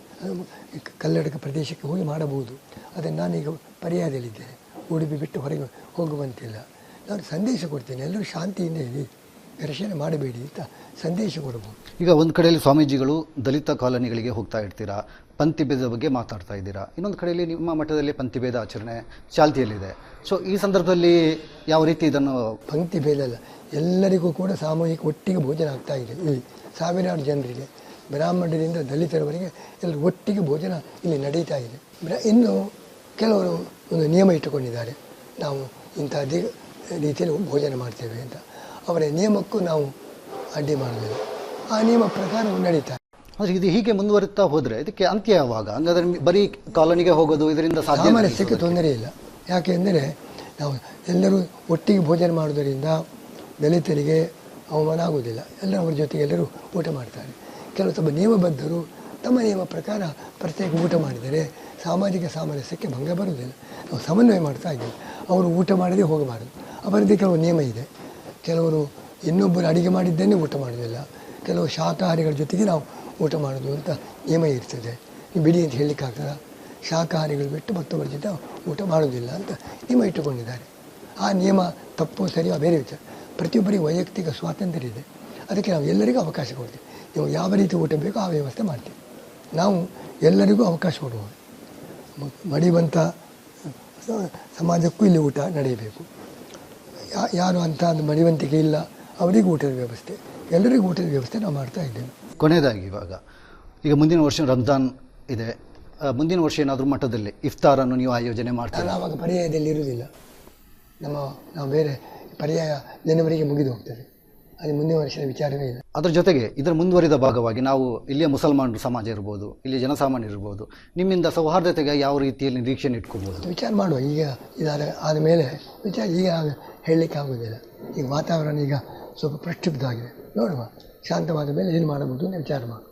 ಕಲ್ಲಡಕ ಪ್ರದೇಶಕ್ಕೆ ಹೋಗಿ ಮಾಡಬಹುದು. ಅದನ್ನು ನಾನೀಗ ಪರ್ಯಾಯದಲ್ಲಿದ್ದೇನೆ. ಉಡುಪಿ ಬಿಟ್ಟು ಹೊರಗೆ ಹೋಗುವಂತಿಲ್ಲ. ನಾನು ಸಂದೇಶ ಕೊಡ್ತೇನೆ. ಎಲ್ಲರೂ ಶಾಂತಿಯಿಂದ ಇರಿ. ಘರ್ಷಣೆ ಮಾಡಬೇಡಿ ಅಂತ ಸಂದೇಶ ಕೊಡಬಹುದು. ಈಗ ಒಂದು ಕಡೆಯಲ್ಲಿ ಸ್ವಾಮೀಜಿಗಳು ದಲಿತ ಕಾಲೋನಿಗಳಿಗೆ ಹೋಗ್ತಾ ಇರ್ತೀರಾ? ಪಂಥಿಭೇದ ಬಗ್ಗೆ ಮಾತಾಡ್ತಾ ಇದ್ದೀರಾ? ಇನ್ನೊಂದು ಕಡೆಯಲ್ಲಿ ನಿಮ್ಮ ಮಠದಲ್ಲಿ ಪಂಥಿಭೇದ ಆಚರಣೆ ಚಾಲ್ತಿಯಲ್ಲಿದೆ. ಸೊ ಈ ಸಂದರ್ಭದಲ್ಲಿ ಯಾವ ರೀತಿ ಇದನ್ನು ಪಂಕ್ತಿ ಭೇದ ಅಲ್ಲ, ಎಲ್ಲರಿಗೂ ಕೂಡ ಸಾಮೂಹಿಕ ಒಟ್ಟಿಗೆ ಭೋಜನ ಆಗ್ತಾ ಇದೆ ಇಲ್ಲಿ. ಸಾವಿರಾರು ಜನರಿಗೆ, ಬ್ರಾಹ್ಮಣರಿಂದ ದಲಿತರವರೆಗೆ ಎಲ್ಲರೂ ಒಟ್ಟಿಗೆ ಭೋಜನ ಇಲ್ಲಿ ನಡೀತಾ ಇದೆ. ಇನ್ನು ಕೆಲವರು ಒಂದು ನಿಯಮ ಇಟ್ಟುಕೊಂಡಿದ್ದಾರೆ. ನಾವು ಇಂಥದ್ದೇ ರೀತಿಯಲ್ಲಿ ಭೋಜನ ಮಾಡ್ತೇವೆ ಅಂತ. ಅವರ ನಿಯಮಕ್ಕೂ ನಾವು ಅಡ್ಡಿ ಮಾಡಬೇಕು ಆ ನಿಯಮ ಪ್ರಕಾರ ನಡೀತಾರೆ ಇದು ಹೀಗೆ ಮುಂದುವರಿತಾ ಹೋದ್ರೆ ಇದಕ್ಕೆ ಅಂತ್ಯ ಯಾವಾಗ? ಹಂಗಾದ್ರೆ ಬರೀ ಕಾಲೋನಿಗೆ ಹೋಗೋದು ಇದರಿಂದ ಸಾಧ್ಯ ಮನಸ್ಸಿಗೆ ತೊಂದರೆ ಇಲ್ಲ. ಯಾಕೆಂದರೆ ನಾವು ಎಲ್ಲರೂ ಒಟ್ಟಿಗೆ ಭೋಜನ ಮಾಡೋದರಿಂದ ದಲಿತರಿಗೆ ಅವಮಾನ ಆಗುವುದಿಲ್ಲ. ಎಲ್ಲರೂ ಅವರ ಜೊತೆಗೆ ಎಲ್ಲರೂ ಊಟ ಮಾಡ್ತಾರೆ. ಕೆಲವು ತಮ್ಮ ನಿಯಮಬದ್ಧರು ತಮ್ಮ ನಿಯಮ ಪ್ರಕಾರ ಪ್ರತ್ಯೇಕ ಊಟ ಮಾಡಿದರೆ ಸಾಮಾಜಿಕ ಸಾಮರಸ್ಯಕ್ಕೆ ಭಂಗ ಬರುವುದಿಲ್ಲ. ನಾವು ಸಮನ್ವಯ ಮಾಡ್ತಾ ಇದ್ದೀವಿ. ಅವರು ಊಟ ಮಾಡದೆ ಹೋಗಬಾರದು. ಅವರದ್ದೇ ಕೆಲವು ನಿಯಮ ಇದೆ. ಕೆಲವರು ಇನ್ನೊಬ್ಬರು ಅಡಿಗೆ ಮಾಡಿದ್ದೇನೆ ಊಟ ಮಾಡೋದಿಲ್ಲ ಕೆಲವು ಶಾಖಾಹಾರಿಗಳ ಜೊತೆಗೆ ನಾವು ಊಟ ಮಾಡೋದು ಅಂತ ನಿಯಮ ಇರ್ತದೆ. ಬಿಡಿ ಅಂತ ಹೇಳಲಿಕ್ಕಾಗ್ತದ ಶಾಕಾಹಾರಿಗಳು ಬಿಟ್ಟು ಮತ್ತೊಬ್ಬರ ಜೊತೆ ಊಟ ಮಾಡೋದಿಲ್ಲ ಅಂತ ನಿಯಮ ಇಟ್ಟುಕೊಂಡಿದ್ದಾರೆ. ಆ ನಿಯಮ ತಪ್ಪು ಸರಿಯೋ ಬೇರೆ ವಿಚಾರ. ಪ್ರತಿಯೊಬ್ಬರಿಗೆ ವೈಯಕ್ತಿಕ ಸ್ವಾತಂತ್ರ್ಯ ಇದೆ. ಅದಕ್ಕೆ ನಾವು ಎಲ್ಲರಿಗೂ ಅವಕಾಶ ಕೊಡ್ತೀವಿ. ನೀವು ಯಾವ ರೀತಿ ಊಟ ಬೇಕೋ ಆ ವ್ಯವಸ್ಥೆ ಮಾಡ್ತೀವಿ. ನಾವು ಎಲ್ಲರಿಗೂ ಅವಕಾಶ ಕೊಡುವುದು ಮಡಿವಂಥ ಸಮಾಜಕ್ಕೂ ಇಲ್ಲಿ ಊಟ ನಡೆಯಬೇಕು. ಯಾರು ಅಂಥ ಮಡಿವಂತಿಕೆ ಇಲ್ಲ. ಅವರಿಗೂ ಊಟದ ವ್ಯವಸ್ಥೆ ಎಲ್ಲರಿಗೂ ಊಟದ ವ್ಯವಸ್ಥೆ ನಾವು ಮಾಡ್ತಾ ಇದ್ದೇವೆ. ಕೊನೆಯದಾಗಿ ಇವಾಗ ಈಗ ಮುಂದಿನ ವರ್ಷ ರಂಜಾನ್ ಇದೆ. ಮುಂದಿನ ವರ್ಷ ಏನಾದರೂ ಮಠದಲ್ಲಿ ಇಫ್ತಾರನ್ನು ನೀವು ಆಯೋಜನೆ ಮಾಡ್ತೀರಾ? ಆವಾಗ ಪರ್ಯಾಯದಲ್ಲಿ ಇರುವುದಿಲ್ಲ. ನಮ್ಮ ನಾವು ಬೇರೆ ಪರ್ಯಾಯ ಜನವರಿಗೆ ಮುಗಿದು ಹೋಗ್ತೇವೆ ಅದು ಮುಂದಿನ ವರ್ಷದ ವಿಚಾರವೇ ಇಲ್ಲ. ಅದರ ಜೊತೆಗೆ ಇದರ ಮುಂದುವರಿದ ಭಾಗವಾಗಿ ನಾವು ಇಲ್ಲಿಯ ಮುಸಲ್ಮಾನರು ಸಮಾಜ ಇರ್ಬೋದು ಇಲ್ಲಿ ಜನಸಾಮಾನ್ಯರು ಇರ್ಬೋದು ನಿಮ್ಮಿಂದ ಸೌಹಾರ್ದತೆಗೆ ಯಾವ ರೀತಿಯಲ್ಲಿ ನಿರೀಕ್ಷೆ ಇಟ್ಕೋಬೋದು? ವಿಚಾರ ಮಾಡುವ. ಈಗ ಇದಾದ ಆದ ಮೇಲೆ ವಿಚಾರ ಈಗ ಹೇಳಲಿಕ್ಕೆ ಆಗೋದಿಲ್ಲ ಈ ವಾತಾವರಣ ಈಗ ಸ್ವಲ್ಪ ಪ್ರಕ್ಷುಬ್ಧವಾಗಿದೆ. ನೋಡುವ. ಶಾಂತವಾದ ಮೇಲೆ ಏನು ಮಾಡಬಹುದು ಅಂತ ವಿಚಾರ ಮಾಡಿ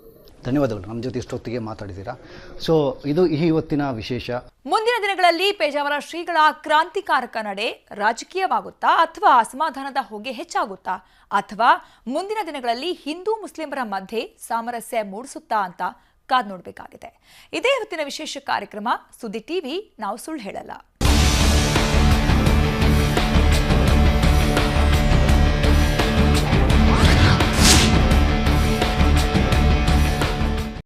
ಧನ್ಯವಾದಗಳು. ನಮ್ಮ ಜೊತೆ ಇಷ್ಟೊತ್ತಿಗೆ ಮಾತಾಡಿದ್ದೀರಾ? ಸೊ ಇದು ಈ ಇವತ್ತಿನ ವಿಶೇಷ. ಮುಂದಿನ ದಿನಗಳಲ್ಲಿ ಪೇಜಾವರ ಶ್ರೀಗಳ ಕ್ರಾಂತಿಕಾರಕ ನಡೆ ರಾಜಕೀಯವಾಗುತ್ತಾ ಅಥವಾ ಅಸಮಾಧಾನದ ಹೊಗೆ ಹೆಚ್ಚಾಗುತ್ತಾ ಅಥವಾ ಮುಂದಿನ ದಿನಗಳಲ್ಲಿ ಹಿಂದೂ ಮುಸ್ಲಿಮರ ಮಧ್ಯೆ ಸಾಮರಸ್ಯ ಮೂಡಿಸುತ್ತಾ ಅಂತ ಕಾದ್ ನೋಡಬೇಕಾಗಿದೆ. ಇದೇ ಇವತ್ತಿನ ವಿಶೇಷ ಕಾರ್ಯಕ್ರಮ. ಸುದ್ದಿ ಟಿವಿ ನಾವು ಸುಳ್ಳು ಹೇಳಲ್ಲ.